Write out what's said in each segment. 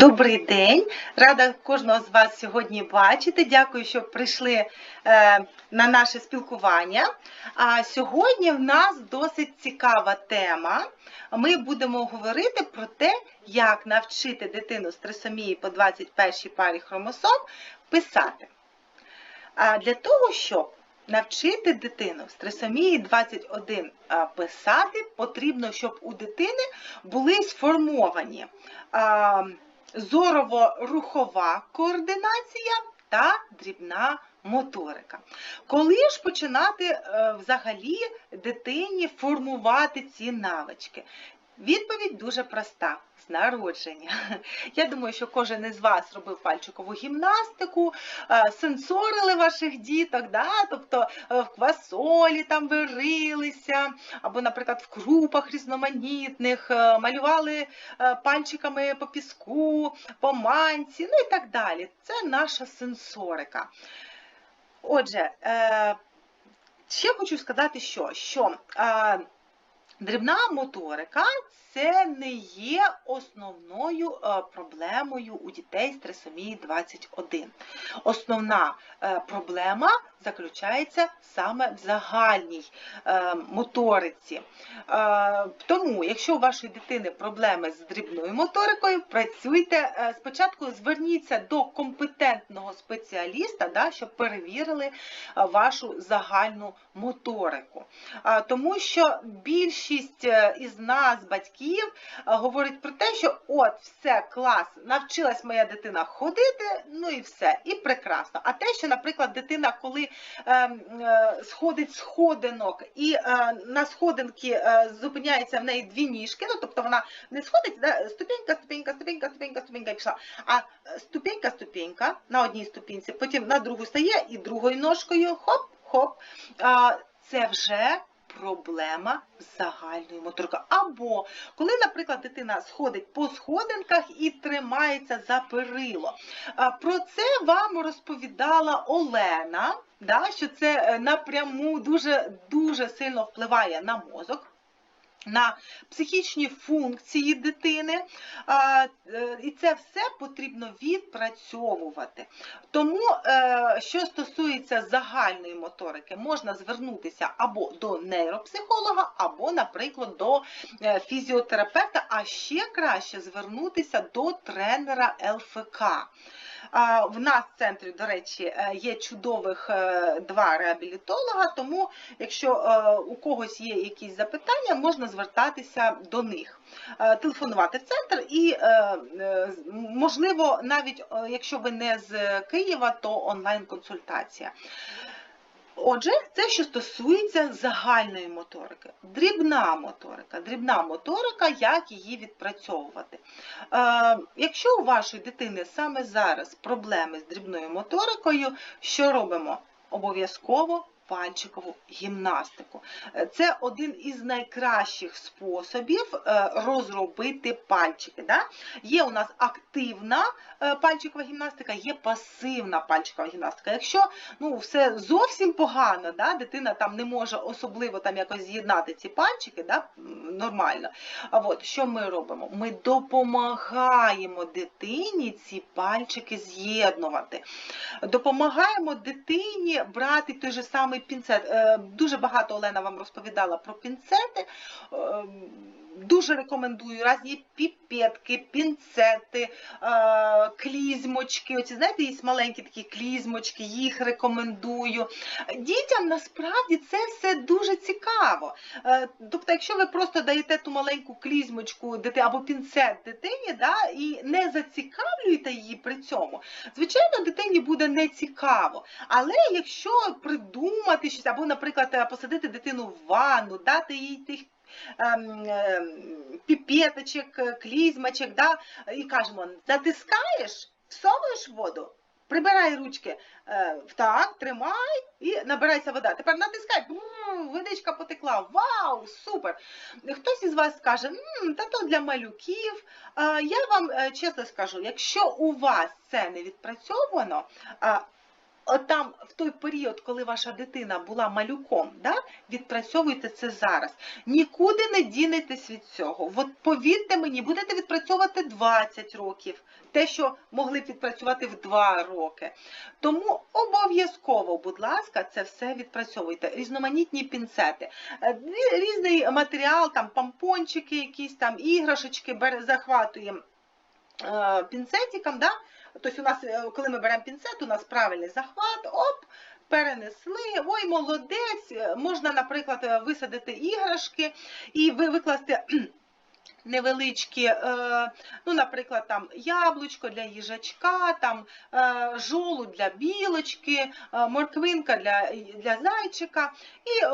Добрий день, рада кожного з вас сьогодні бачити. Дякую, що прийшли е, на наше спілкування. А сьогодні в нас досить цікава тема. Ми будемо говорити про те, як навчити дитину з трисомії по 21 парі хромосом писати. А для того, щоб навчити дитину з трисомії 21 писати, потрібно, щоб у дитини були сформовані зорово-рухова координація та дрібна моторика. Коли ж починати е, взагалі дитині формувати ці навички? Відповідь дуже проста. З народження. Я думаю, що кожен із вас робив пальчикову гімнастику, е, сенсорили ваших діток, да? тобто е, в квасолі там варилися, або, наприклад, в крупах різноманітних, е, малювали пальчиками по піску, по манці, ну і так далі. Це наша сенсорика. Отже, ще хочу сказати, що, що дрібна моторика це не є основною е, проблемою у дітей з трисомії 21. Основна е, проблема заключається саме в загальній е, моториці. Тому, якщо у вашої дитини проблеми з дрібною моторикою, працюйте спочатку, зверніться до компетентного спеціаліста, да, щоб перевірили вашу загальну моторику. Тому що більшість із нас, батьків, говорить про те, що от все клас, навчилась моя дитина ходити, ну і все, і прекрасно. А те, що, наприклад, дитина, коли е, е, сходить сходинок і е, на сходинки е, зупиняється в неї дві ніжки, ну тобто вона не сходить, да, ступінька, ступінька, ступінька, ступінька, ступінька і пішла. А ступінька, ступінька на одній ступінці, потім на другу стає і другою ножкою хоп-хоп. Це вже проблема з загальною моторикою. Або коли, наприклад, дитина сходить по сходинках і тримається за перило. Про це вам розповідала Олена, да, що це е, напряму дуже, дуже сильно впливає на мозок на психічні функції дитини, е, і це все потрібно відпрацьовувати. Тому, е, що стосується загальної моторики, можна звернутися або до нейропсихолога, або, наприклад, до е, фізіотерапевта, а ще краще звернутися до тренера ЛФК. В нас в центрі, до речі, е, є чудових е, два реабілітолога, тому якщо е, у когось є якісь запитання, можна звертатися до них, телефонувати в центр і, можливо, навіть якщо ви не з Києва, то онлайн-консультація. Отже, це що стосується загальної моторики. Дрібна моторика. Дрібна моторика, як її відпрацьовувати. Е, Якщо у вашої дитини саме зараз проблеми з дрібною моторикою, що робимо? Обов'язково пальчикову гімнастику. Е, це один із найкращих способів е, розробити пальчики. Да? Є у нас активна е, пальчикова гімнастика, є пасивна пальчикова гімнастика. Якщо ну, все зовсім погано, да? дитина там не може особливо там якось з'єднати ці пальчики, да? нормально. А от що ми робимо? Ми допомагаємо дитині ці пальчики з'єднувати. Допомагаємо дитині брати той же самий пінцет. Е, дуже багато Олена вам розповідала про пінцети. Е, дуже рекомендую разні піпетки, пінцети, е, клізмочки. Оці, знаєте, є маленькі такі клізмочки, їх рекомендую. Дітям насправді це все дуже цікаво. Тобто, якщо ви просто даєте ту маленьку клізмочку або пінцет дитині, да, і не зацікавлюєте її при цьому, звичайно, дитині буде нецікаво. Але якщо придумати щось, або, наприклад, посадити дитину в ванну, дати їй тих піпеточок, клізмочок, да, і кажемо, затискаєш, всовуєш воду. Прибирай ручки, е, так, тримай і набирається вода. Тепер натискай, водичка потекла. Вау, супер! Хтось із вас скаже, та то для малюків. Я вам е, чесно скажу, якщо у вас це не відпрацьовано, от там в той період, коли ваша дитина була малюком, да, відпрацьовуйте це зараз. Нікуди не дінетесь від цього. От повірте мені, будете відпрацьовувати 20 років, те, що могли б відпрацювати в 2 роки. Тому обов'язково, будь ласка, це все відпрацьовуйте. Різноманітні пінцети, Е, різний матеріал, там помпончики, якісь там іграшечки захватуємо е, пінцетиком, да? Тобто у нас, е, коли ми беремо пінцет, у нас правильний захват, оп, перенесли, ой, молодець, Е, можна, наприклад, е, висадити іграшки і ви викласти невеличкі, е, ну, наприклад, там яблучко для їжачка, там е, жолудь для білочки, е, морквинка для, для зайчика. І,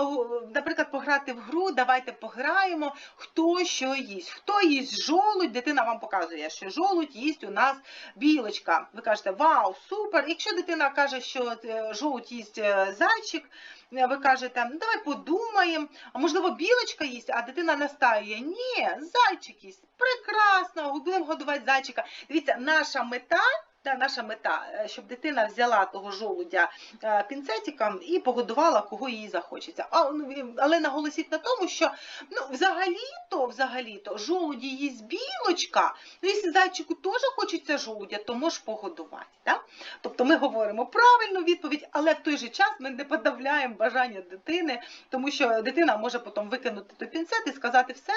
наприклад, пограти в гру, давайте пограємо, хто що їсть. Хто їсть жолудь, дитина вам показує, що жолудь їсть у нас білочка. Ви кажете, вау, супер. Якщо дитина каже, що жолудь їсть зайчик, ви кажете, «Ну, давай подумаємо, а можливо білочка їсть, а дитина настаює. Ні, зайчик їсть. Прекрасно, будемо годувати зайчика. Дивіться, наша мета. Та наша мета, е, щоб дитина взяла того жолудя е, пінцетиком і погодувала, кого їй захочеться. Ну, але наголосіть на тому, що ну, взагалі-то, взагалі-то, жолуді їсть білочка, ну, якщо зайчику теж хочеться жолудя, то можеш погодувати. Да? Тобто ми говоримо правильну відповідь, але в той же час ми не подавляємо бажання дитини, тому що дитина може потім викинути той пінцет і сказати, все,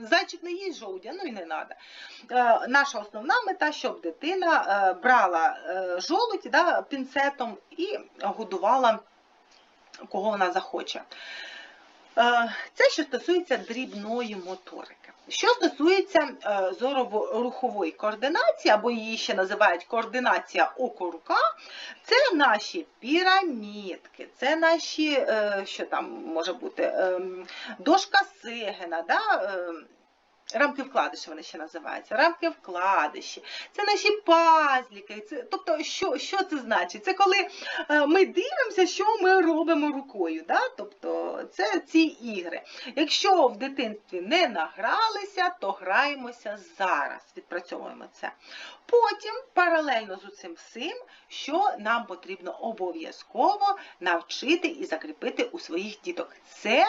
зайчик не їсть жолудя, ну і не треба. Наша основна мета, щоб дитина е, брала е, жолудь да, пінцетом і годувала кого вона захоче. Е, Це що стосується дрібної моторики. Що стосується е, зорово-рухової координації, або її ще називають координація око-рука, це наші пірамідки, це наші, що там може бути, ем, дошка Сегена, да, ем, рамки вкладиші вони ще називаються, рамки вкладиші, це наші пазліки. Це, тобто, що, що це значить? Це коли е, ми дивимося, що ми робимо рукою. Да? Тобто це ці ігри. Якщо в дитинстві не награлися, то граємося зараз, відпрацьовуємо це. Потім, паралельно з усім всім, що нам потрібно обов'язково навчити і закріпити у своїх діток. Це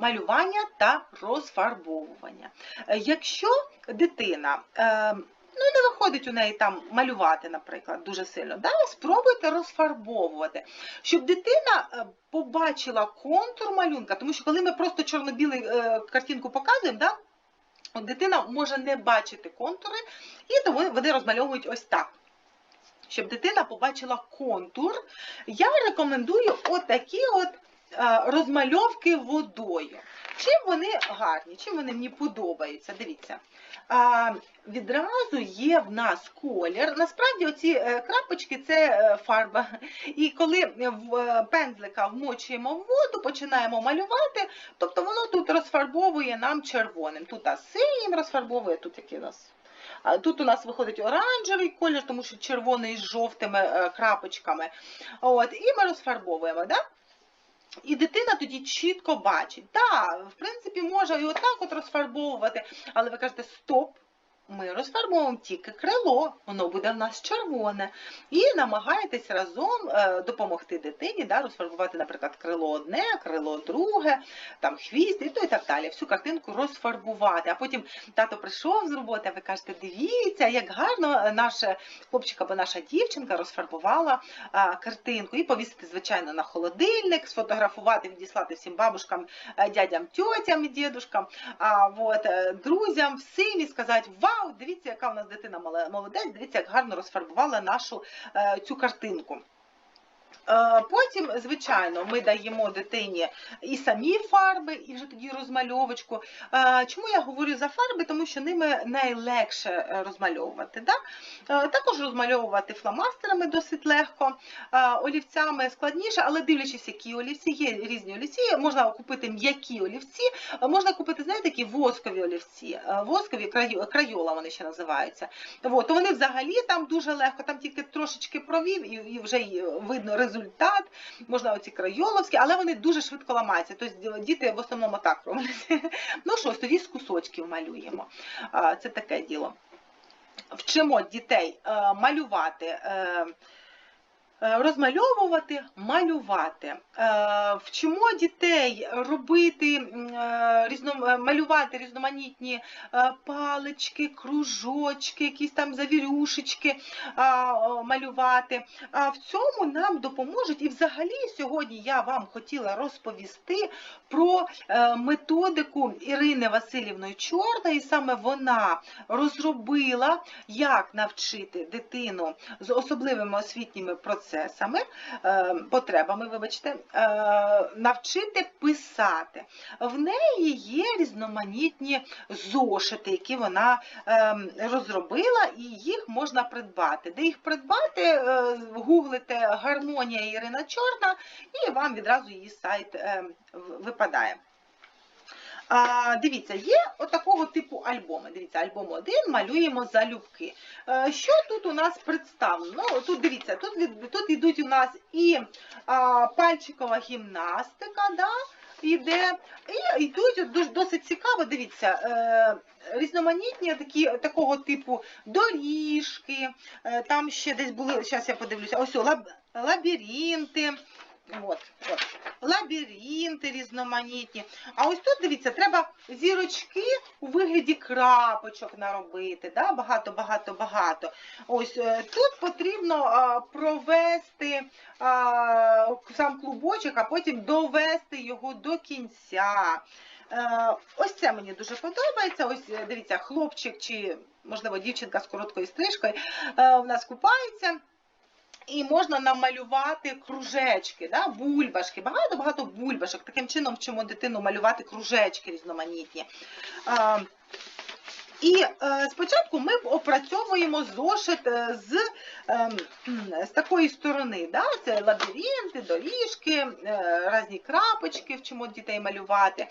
малювання та розфарбовування. Е, Якщо дитина е, ну, не виходить у неї там малювати, наприклад, дуже сильно, да? спробуйте розфарбовувати, щоб дитина е, побачила контур малюнка, тому що коли ми просто чорно-білу е, картинку показуємо, да? дитина може не бачити контури, і тому вони розмальовують ось так. Щоб дитина побачила контур, я рекомендую отакі от е, розмальовки водою. Чим вони гарні, чим вони мені подобаються? Дивіться. А, відразу є в нас колір. Насправді оці е, крапочки це е, фарба. І коли в е, пензлика вмочуємо в воду, починаємо малювати, тобто воно тут розфарбовує нам червоним. Тут синім розфарбовує, тут який у нас. Тут у нас виходить оранжевий колір, тому що червоний з жовтими е, крапочками. І ми розфарбовуємо. Да? І дитина тоді чітко бачить. Так, в принципі, може і отак от розфарбовувати, але ви кажете, стоп. Ми розфарбовуємо тільки крило, воно буде в нас червоне. І намагаєтесь разом е, допомогти дитині да, розфарбувати, наприклад, крило одне, крило друге, там хвіст і то і так далі. Всю картинку розфарбувати. А потім тато прийшов з роботи, а ви кажете, дивіться, як гарно наш хлопчик або наша дівчинка розфарбувала картинку і повісити, звичайно, на холодильник, сфотографувати, відіслати всім бабушкам, е, дядям, тьотям і дідушкам, а, от, е, друзям, всім і сказати, вау, дивіться, яка у нас дитина молодець, дивіться, як гарно розфарбувала нашу е, цю картинку. Е, Потім, звичайно, ми даємо дитині і самі фарби, і вже тоді розмальовочку. Е, Чому я говорю за фарби? Тому що ними найлегше е, розмальовувати. Да? Також розмальовувати фломастерами досить легко, олівцями складніше, але дивлячись, які олівці, є різні олівці, можна купити м'які олівці, можна купити, знаєте, такі воскові олівці, воскові крайо- крайола вони ще називаються. От, вони взагалі там дуже легко, там тільки трошечки провів і вже видно результат. Можна оці крайоловські, але вони дуже швидко ламаються. Тобто діти в основному так роблять. Ну що, тоді з кусочків малюємо. Це таке діло. Вчимо дітей е, малювати. Е, Розмальовувати, малювати. Е, Вчимо дітей робити, е, малювати різноманітні палички, кружочки, якісь там завірюшечки малювати. А в цьому нам допоможуть. І взагалі сьогодні я вам хотіла розповісти про методику Ірини Васильівної Чорної. Саме вона розробила, як навчити дитину з особливими освітніми процесами, е, потребами, вибачте, е, навчити писати. В неї є різноманітні зошити, які вона е, розробила, і їх можна придбати. Де їх придбати, гуглите гармонія Ірина Чорна, і вам відразу її сайт випадає. А, дивіться, є отакого типу альбоми. Дивіться, альбом 1 малюємо залюбки. Е, що тут у нас представлено? Ну, тут дивіться, тут, тут йдуть у нас і а, пальчикова гімнастика, да, іде, і йдуть досить цікаво, дивіться, е, різноманітні такі, такого типу доріжки, е, там ще десь були, зараз я подивлюся, ось лабіринти. От, от. Лабіринти різноманітні. А ось тут, дивіться, треба зірочки у вигляді крапочок наробити. Да? Багато, багато, багато. Ось е, тут потрібно а, провести а, сам клубочок, а потім довести його до кінця. Е, Ось це мені дуже подобається. Ось е, дивіться, хлопчик чи, можливо, дівчинка з короткою стрижкою е, у нас купається. І можна намалювати кружечки, да, бульбашки, багато-багато бульбашок. Таким чином вчимо дитину малювати кружечки різноманітні. А, і е, спочатку ми опрацьовуємо зошит е, з, е, з такої сторони. Да? Це лабіринти, доріжки, е, різні крапочки вчимо дітей малювати.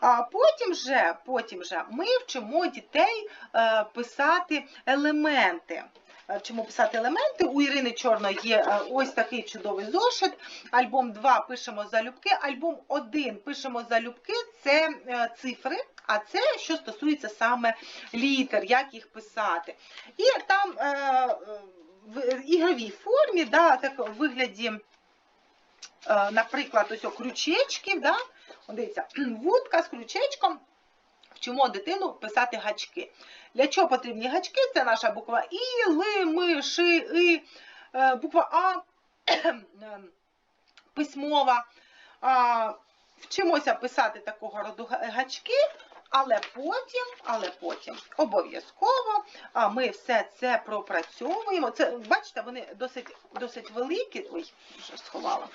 А потім же, потім же ми вчимо дітей е, писати елементи. Е, Вчимо писати елементи. У Ірини Чорної є е, ось такий чудовий зошит. Альбом 2 пишемо залюбки, альбом 1 пишемо залюбки, це е, цифри, а це що стосується саме літер, як їх писати. І там в ігровій формі, да, так в вигляді, наприклад, ось о, крючечків, да, дивіться, вудка з крючечком. Вчимо дитину писати гачки. Для чого потрібні гачки? Це наша буква І, Ли, Ми, Ши, И, е, буква А е, письмова. Вчимося писати такого роду гачки, але потім, але потім обов'язково ми все це пропрацьовуємо. Це, бачите, вони досить, досить великі. Ой, вже сховала.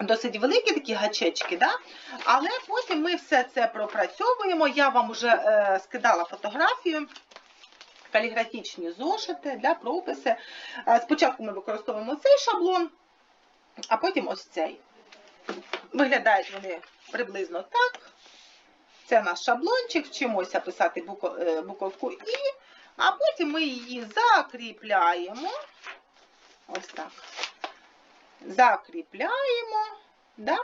Досить великі такі гачечки, да? але потім ми все це пропрацьовуємо. Я вам вже е, скидала фотографію, каліграфічні зошити для прописи. Е, спочатку ми використовуємо цей шаблон, а потім ось цей. Виглядають вони приблизно так. Це наш шаблончик, вчимося писати е, буковку І, а потім ми її закріпляємо. Ось так. Закріпляємо. Да?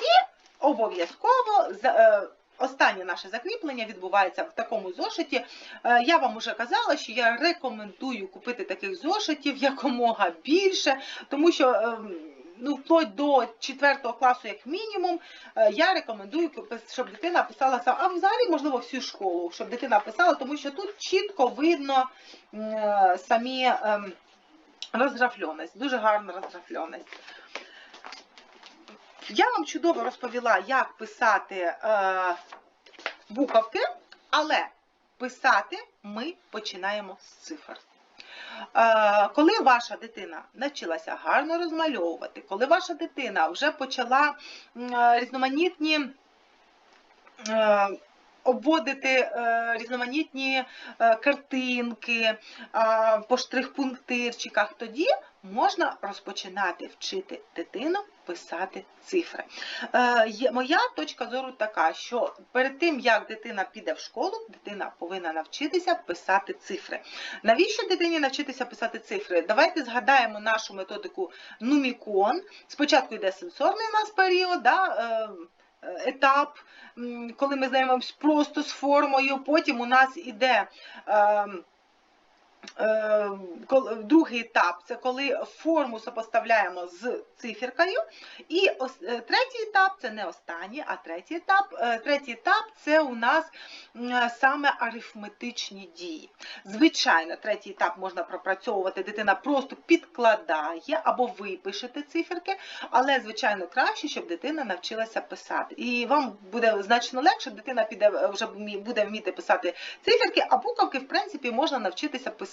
І обов'язково е, останнє наше закріплення відбувається в такому зошиті. Е, Я вам уже казала, що я рекомендую купити таких зошитів якомога більше, тому що ем, ну, вплоть до 4 класу, як мінімум, е, я рекомендую, щоб дитина писала сам, а взагалі, можливо, всю школу, щоб дитина писала, тому що тут чітко видно е, самі ем, розграфльоність, дуже гарна розграфльоність. Я вам чудово розповіла, як писати е, буковки, але писати ми починаємо з цифр. Е, коли ваша дитина навчилася гарно розмальовувати, коли ваша дитина вже почала е, різноманітні е, обводити різноманітні картинки по штрих-пунктирчиках, тоді можна розпочинати вчити дитину писати цифри. Е, моя точка зору така, що перед тим, як дитина піде в школу, дитина повинна навчитися писати цифри. Навіщо дитині навчитися писати цифри? Давайте згадаємо нашу методику Нумікон. Спочатку йде сенсорний у нас період, да, е, е, етап, коли ми знайомимося просто з формою, потім у нас іде. Е, Другий етап це коли форму сопоставляємо з циферкою. І е, третій етап це не останній, а третій етап. Е, Третій етап це у нас саме арифметичні дії. Звичайно, третій етап можна пропрацьовувати, дитина просто підкладає або ви пишете циферки, але, звичайно, краще, щоб дитина навчилася писати. І вам буде значно легше, дитина піде е, вже буде вміти писати циферки, а буковки, в принципі, можна навчитися писати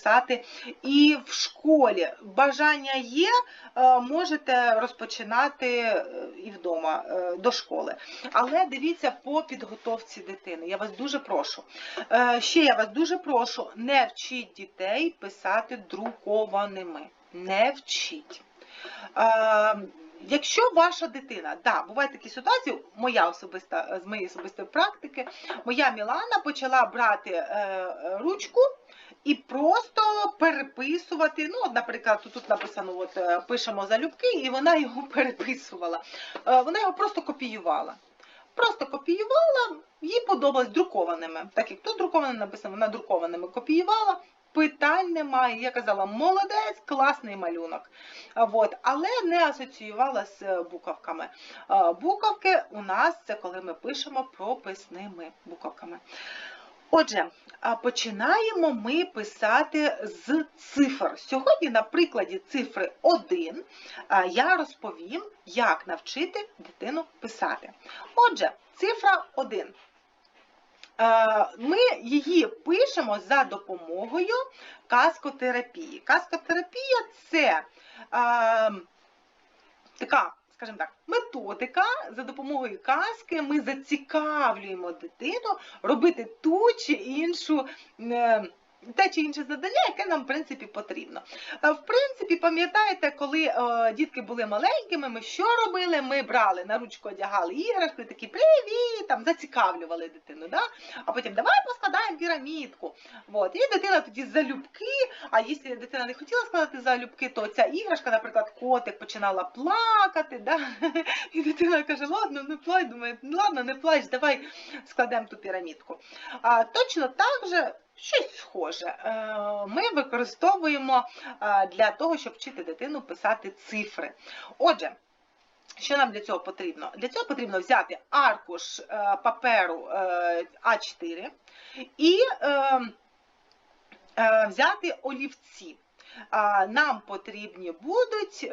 і в школі. Бажання є, е, можете розпочинати е, і вдома е, до школи. Але дивіться по підготовці дитини. Я вас дуже прошу. Ще я вас дуже прошу, не вчіть дітей писати друкованими. Не вчіть. Якщо ваша дитина, да, бувають такі ситуації, моя особиста з моєї особистої практики, моя Мілана почала брати е, ручку і просто переписувати. Ну, от, наприклад, тут, написано, от е, пишемо залюбки, і вона його переписувала. Е, вона його просто копіювала. Просто копіювала, їй подобалось друкованими. Так як тут друковане написано, вона друкованими копіювала. Питань немає. Я казала, молодець, класний малюнок. От, але не асоціювала з буковками. Буковки у нас це коли ми пишемо прописними буковками. Отже, починаємо ми писати з цифр. Сьогодні на прикладі цифри 1 я розповім, як навчити дитину писати. Отже, цифра 1. Е, Ми її пишемо за допомогою каскотерапії. Каскотерапія це е, така, скажімо так, методика, за допомогою казки ми зацікавлюємо дитину робити ту чи іншу. Те чи інше завдання, яке нам, в принципі, потрібно. Е, В принципі, пам'ятаєте, коли е, дітки були маленькими, ми що робили? Ми брали на ручку, одягали іграшку і такі привіт, там зацікавлювали дитину. Да? А потім давай поскладаємо пірамідку. От. І дитина тоді залюбки, а якщо дитина не хотіла складати залюбки, то ця іграшка, наприклад, котик починала плакати. Да? І дитина каже, ладно, не плач, думає, «Ну, ладно, не плач, давай складемо ту пірамідку. А, точно так же. Щось схоже. Е, Ми використовуємо е, для того, щоб вчити дитину писати цифри. Отже, що нам для цього потрібно? Для цього потрібно взяти аркуш е, паперу е, А4 і взяти олівці. Нам потрібні будуть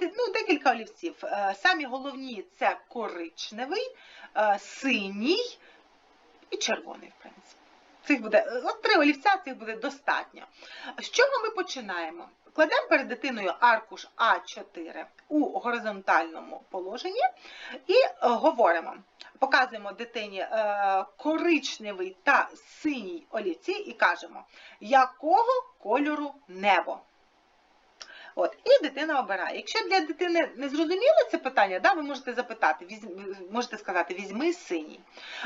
ну, декілька олівців. Самі головні це коричневий, синій і червоний, в принципі. Цих буде, от три олівця цих буде достатньо. З чого ми починаємо? Кладемо перед дитиною аркуш А4 у горизонтальному положенні і е, говоримо. Показуємо дитині е, коричневий та синій олівці і кажемо, якого кольору небо. От, і дитина обирає. Якщо для дитини не зрозуміло це питання, да, ви можете запитати, візьм- можете сказати, візьми синій.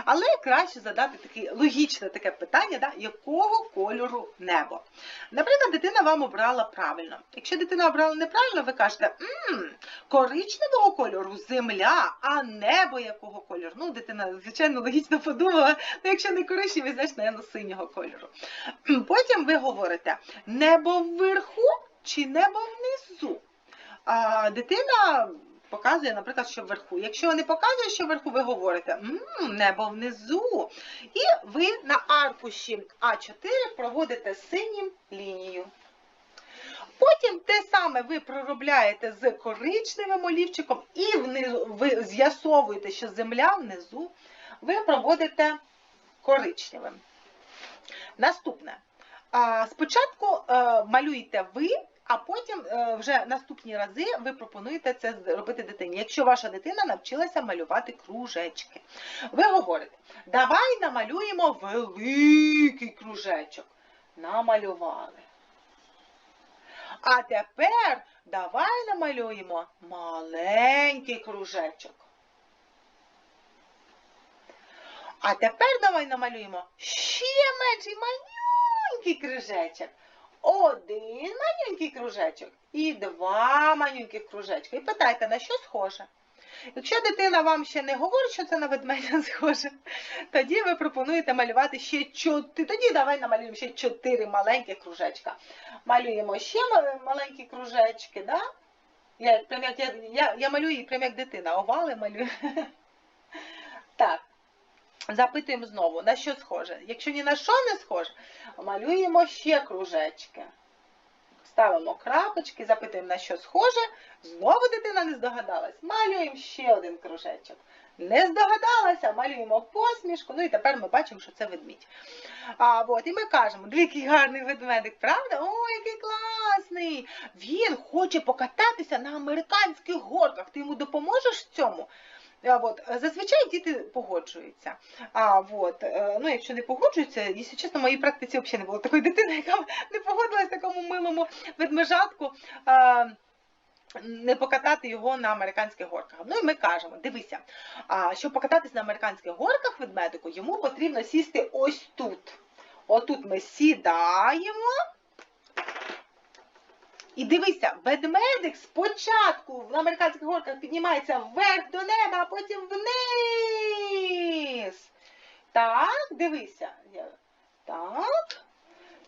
Але краще задати таке логічне таке питання, да, якого кольору небо. Наприклад, дитина вам обрала правильно. Якщо дитина обрала неправильно, ви кажете, «Мм, коричневого кольору земля, а небо якого кольору? Ну, дитина, звичайно, логічно подумала, ну, якщо не коричневий, значить, наверно, синього кольору. Потім ви говорите, небо вверху чи небо внизу. А дитина показує, наприклад, що вверху. Якщо не показує, що вверху, ви говорите «М, небо внизу. І ви на аркуші А4 проводите синім лінію. Потім те саме ви проробляєте з коричневим олівчиком і внизу ви з'ясовуєте, що земля внизу, ви проводите коричневим. Наступне. Спочатку е, малюєте ви, а потім е, вже наступні рази ви пропонуєте це робити дитині. Якщо ваша дитина навчилася малювати кружечки. Ви говорите, давай намалюємо великий кружечок. Намалювали. А тепер давай намалюємо маленький кружечок. А тепер давай намалюємо ще менший маленький кружечок. Один маленький кружечок і два маленьких кружечка. І питайте, на що схоже? Якщо дитина вам ще не говорить, що це на ведмедя схоже, тоді ви пропонуєте малювати ще чотири. Тоді давай намалюємо ще чотири маленьких кружечка. Малюємо ще маленькі кружечки, да? Я, прям як, я, я, я малюю її прям як дитина, овали малюю. Так. Запитуємо знову, на що схоже. Якщо ні на що не схоже, малюємо ще кружечки. Ставимо крапочки, запитуємо, на що схоже. Знову дитина не здогадалась. Малюємо ще один кружечок. Не здогадалася, малюємо посмішку. Ну і тепер ми бачимо, що це ведмідь. А, от, і ми кажемо, який гарний ведмедик, правда? О, який класний! Він хоче покататися на американських горках. Ти йому допоможеш в цьому? От, зазвичай діти погоджуються. А, от, е, ну, якщо не погоджуються, якщо чесно, в моїй практиці взагалі не було такої дитини, яка не погодилась такому милому ведмежатку. Не покатати його на американських горках. Ну і ми кажемо, дивися, щоб покататись на американських горках ведмедику, йому потрібно сісти ось тут. Отут ми сідаємо. І дивися, ведмедик спочатку на американських горках піднімається вверх до неба, а потім вниз. Так, дивися. Так.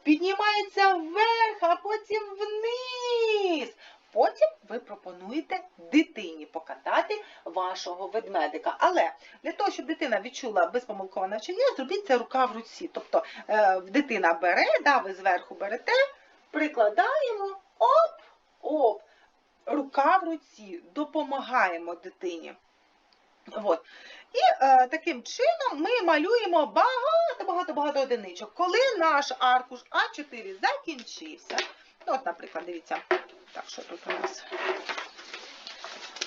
Піднімається вверх, а потім вниз. Потім ви пропонуєте дитині покатати вашого ведмедика. Але для того, щоб дитина відчула безпомилкове навчання, зробіть це рука в руці. Тобто е, дитина бере, да, ви зверху берете, прикладаємо, оп, оп, рука в руці, допомагаємо дитині. От. І е, таким чином ми малюємо багато-багато-багато одиничок. Коли наш аркуш А4 закінчився, ну, от, наприклад, дивіться, так, що тут у нас?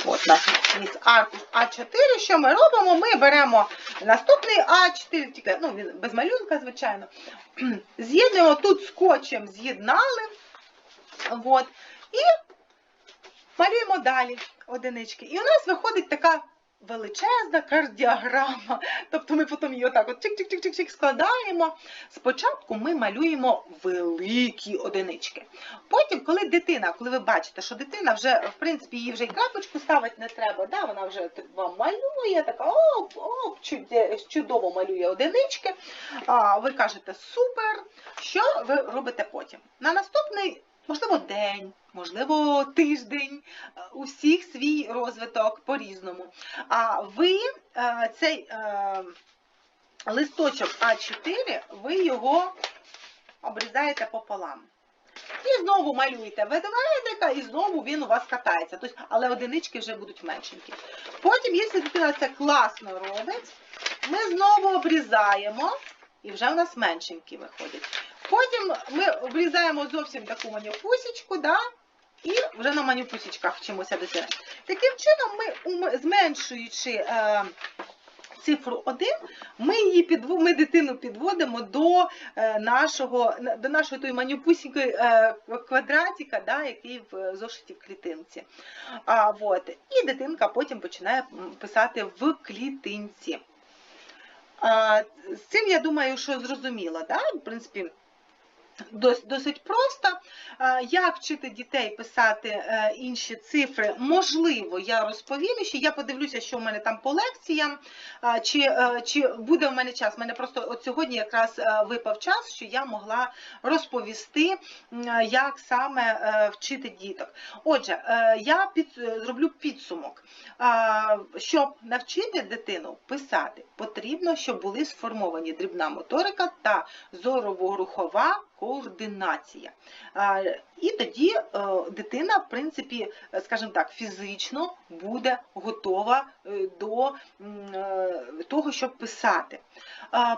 От наш є аркуш А4. Що ми робимо? Ми беремо наступний А4, тільки ну, без малюнка, звичайно. З'єднуємо тут скотчем, з'єднали. От. І малюємо далі одинички. І у нас виходить така величезна кардіограма. Тобто ми потім її отак от чик-чик-чик-чик складаємо. Спочатку ми малюємо великі одинички. Потім, коли дитина, коли ви бачите, що дитина вже, в принципі, їй вже і крапочку ставити не треба, да, вона вже вам малює, така оп, оп, чудово малює одинички. А, ви кажете супер. Що ви робите потім? На наступний, можливо, день, можливо, тиждень, е, у всіх свій розвиток по-різному. А ви е, цей е, листочок А4, ви його обрізаєте пополам. І знову малюєте ведмедика, і знову він у вас катається. Тобто, але одинички вже будуть меншенькі. Потім, якщо дитина це класно робить, ми знову обрізаємо, і вже у нас меншенькі виходять. Потім ми обрізаємо зовсім таку манюпусечку, да? і вже на манюпусечках вчимося дитина. Таким чином, ми, зменшуючи е, цифру 1, ми, її підво, ми дитину підводимо до е, нашого, до нашої тої манюпусінької е, квадратика, да, який в зошиті в клітинці. А, вот. І дитинка потім починає писати в клітинці. З цим, я думаю, що зрозуміло. Да? В принципі, досить просто. Як вчити дітей писати е, інші цифри, можливо, я розповім ще. Я подивлюся, що в мене там по лекціям, чи, е, чи буде в мене час. У мене просто от сьогодні якраз е, випав час, що я могла розповісти, е, як саме е, вчити діток. Отже, е, я під, е, зроблю підсумок. Щоб навчити дитину писати, потрібно, щоб були сформовані дрібна моторика та зорово-рухова координація. І тоді е, дитина, в принципі, е, скажімо так, фізично буде готова е, до того, щоб писати.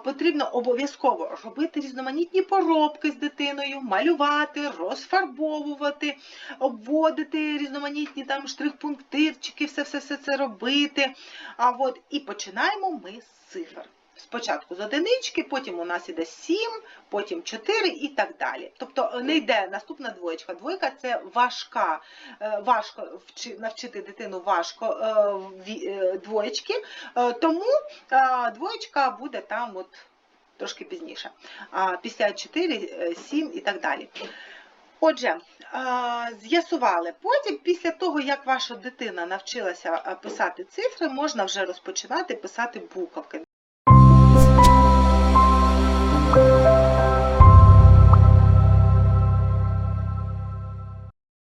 Потрібно обов'язково робити різноманітні поробки з дитиною, малювати, розфарбовувати, обводити різноманітні там штрих-пунктирчики, все, все, все це робити. А от і починаємо ми з цифр. Спочатку з одинички, потім у нас іде 7, потім 4 і так далі. Тобто е, не йде наступна двоєчка. Двойка це важка, е, важко навчити дитину важко е, двоєчки, тому двоєчка буде там от трошки пізніше. А, Після 4, 7 і так далі. Отже, з'ясували. Потім, після того, як ваша дитина навчилася писати цифри, можна вже розпочинати писати буковки.